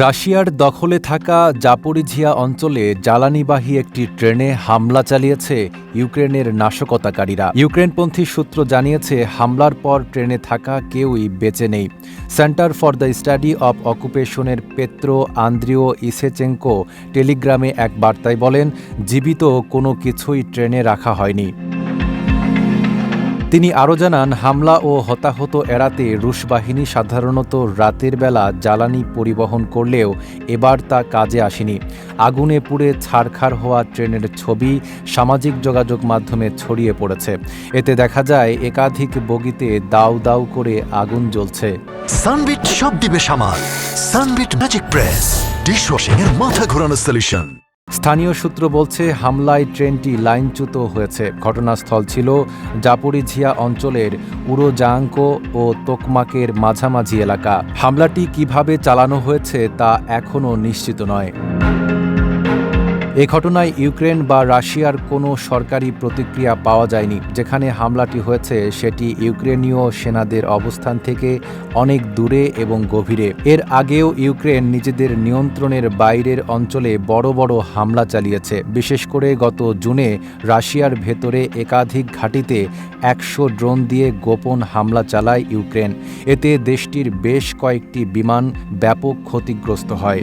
রাশিয়ার দখলে থাকা জাপোরিঝিয়া অঞ্চলে জ্বালানিবাহী একটি ট্রেনে হামলা চালিয়েছে ইউক্রেনের নাশকতাকারীরা। ইউক্রেনপন্থী সূত্র জানিয়েছে, হামলার পর ট্রেনে থাকা কেউই বেঁচে নেই। Centre for the study of অকুপেশনের Petro Andriushchenko টেলিগ্রামে এক বার্তায় বলেন, জীবিত কোনো কিছুই ট্রেনে রাখা হয়নি। তিনি আরও জানান, হামলা ও হতাহত এড়াতে রুশ বাহিনী সাধারণত রাতের বেলা জ্বালানি পরিবহন করলেও এবার তা কাজে আসেনি। আগুনে পুড়ে ছারখার হওয়া ট্রেনের ছবি সামাজিক যোগাযোগ মাধ্যমে ছড়িয়ে পড়েছে। এতে দেখা যায়, একাধিক বগিতে দাউ দাউ করে আগুন জ্বলছে। সানবিট সব দিবে সামাল। Sunbit magic press. ডিশওয়াশিং এর মাথা ঘোরানো সলিউশন স্থানীয় সূত্র বলছে, হামলায় ট্রেনটি লাইনচ্যুত হয়েছে। ঘটনাস্থল ছিল জাপুরিঝিয়া অঞ্চলের উরোজাঙ্কো ও তোকমাকের মাঝামাঝি এলাকা। হামলাটি কীভাবে চালানো হয়েছে তা এখনও নিশ্চিত নয়। এ ঘটনায় ইউক্রেন বা রাশিয়ার কোনো সরকারি প্রতিক্রিয়া পাওয়া যায়নি। যেখানে হামলাটি হয়েছে, সেটি ইউক্রেনীয় সেনাদের অবস্থান থেকে অনেক দূরে এবং গভীরে। এর আগেও ইউক্রেন নিজেদের নিয়ন্ত্রণের বাইরের অঞ্চলে বড় বড় হামলা চালিয়েছে। বিশেষ করে গত জুনে রাশিয়ার ভেতরে একাধিক ঘাঁটিতে একশো ড্রোন দিয়ে গোপন হামলা চালায় ইউক্রেন। এতে দেশটির বেশ কয়েকটি বিমান ব্যাপক ক্ষতিগ্রস্ত হয়।